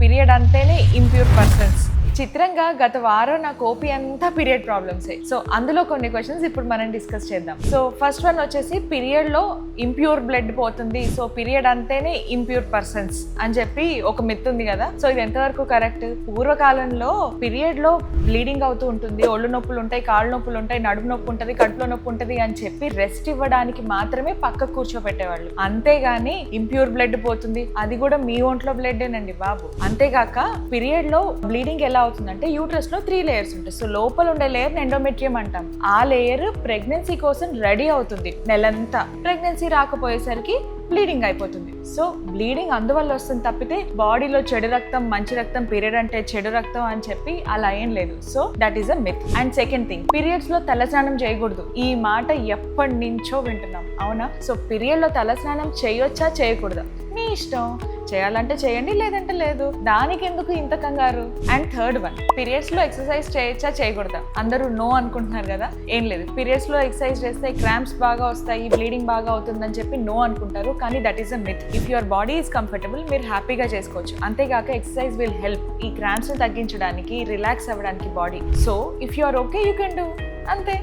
Period అంటేనే impure persons చిత్రంగా గత వారం నా కోపి అంతా పీరియడ్ ప్రాబ్లమ్సే. సో అందులో కొన్ని క్వశ్చన్స్ ఇప్పుడు మనం డిస్కస్ చేద్దాం. సో ఫస్ట్ వన్ వచ్చేసి పీరియడ్లో ఇంప్యూర్ బ్లడ్ పోతుంది. సో పీరియడ్ అంతేనే ఇంప్యూర్ పర్సన్స్ అని చెప్పి ఒక మిత్ ఉంది కదా. సో ఇది ఎంతవరకు కరెక్ట్ పూర్వకాలంలో పీరియడ్లో బ్లీడింగ్ అవుతూ ఉంటుంది. ఒళ్ళు నొప్పులు ఉంటాయి కాళ్ళు నొప్పులు ఉంటాయి నడుము నొప్పి ఉంటుంది కడుపులో నొప్పి ఉంటుంది అని చెప్పి రెస్ట్ ఇవ్వడానికి మాత్రమే పక్క కూర్చోబెట్టేవాళ్ళు. అంతేగాని ఇంప్యూర్ బ్లడ్ పోతుంది. అది కూడా మీ ఒంట్లో బ్లడ్ ఏనండి బాబు. అంతేగాక పీరియడ్లో బ్లీడింగ్ ఎలా అవుతుందంటే యూట్రస్లో త్రీ లేయర్స్ ఉంటాయి. సో లోపల ఉండే లేయర్ ఎండోమెట్రియం అంటాం. ఆ లేయర్ ప్రెగ్నెన్సీ కోసం రెడీ అవుతుంది నెలంతా. ప్రెగ్నెన్సీ రాకపోయేసరికి బ్లీడింగ్ అయిపోతుంది. సో బ్లీడింగ్ అందువల్ల వస్తుంది తప్పితే బాడీలో చెడు రక్తం మంచి రక్తం పీరియడ్ అంటే చెడు రక్తం అని చెప్పి అలా ఏం లేదు. So that is a myth and second thing పీరియడ్స్లో తలస్నానం చేయకూడదు. ఈ మాట ఎప్పటి నుంచో వింటున్నాం. అవునా? సో పీరియడ్లో తలస్నానం చేయొచ్చా చేయకూడదా? మీ ఇష్టం. చేయాలంటే చేయండి లేదంటే లేదు. దానికి ఎందుకు ఇంత కంగారు? అండ్ థర్డ్ వన్ పీరియడ్స్లో ఎక్సర్సైజ్ చేయొచ్చా చేయకూడదా? అందరూ నో అనుకుంటున్నారు కదా? ఏం లేదు. పీరియడ్స్లో ఎక్సర్సైజ్ చేస్తే క్రాంప్స్ బాగా వస్తాయి బ్లీడింగ్ బాగా అవుతుందని చెప్పి నో అనుకుంటారు. కానీ that is a myth if your body is comfortable మీరు హ్యాపీగా చేసుకోవచ్చు. అంతేగాక ఎక్సర్సైజ్ విల్ హెల్ప్ ఈ క్రాంప్స్ని తగ్గించడానికి రిలాక్స్ అవ్వడానికి body so if you are okay you can do అంతే.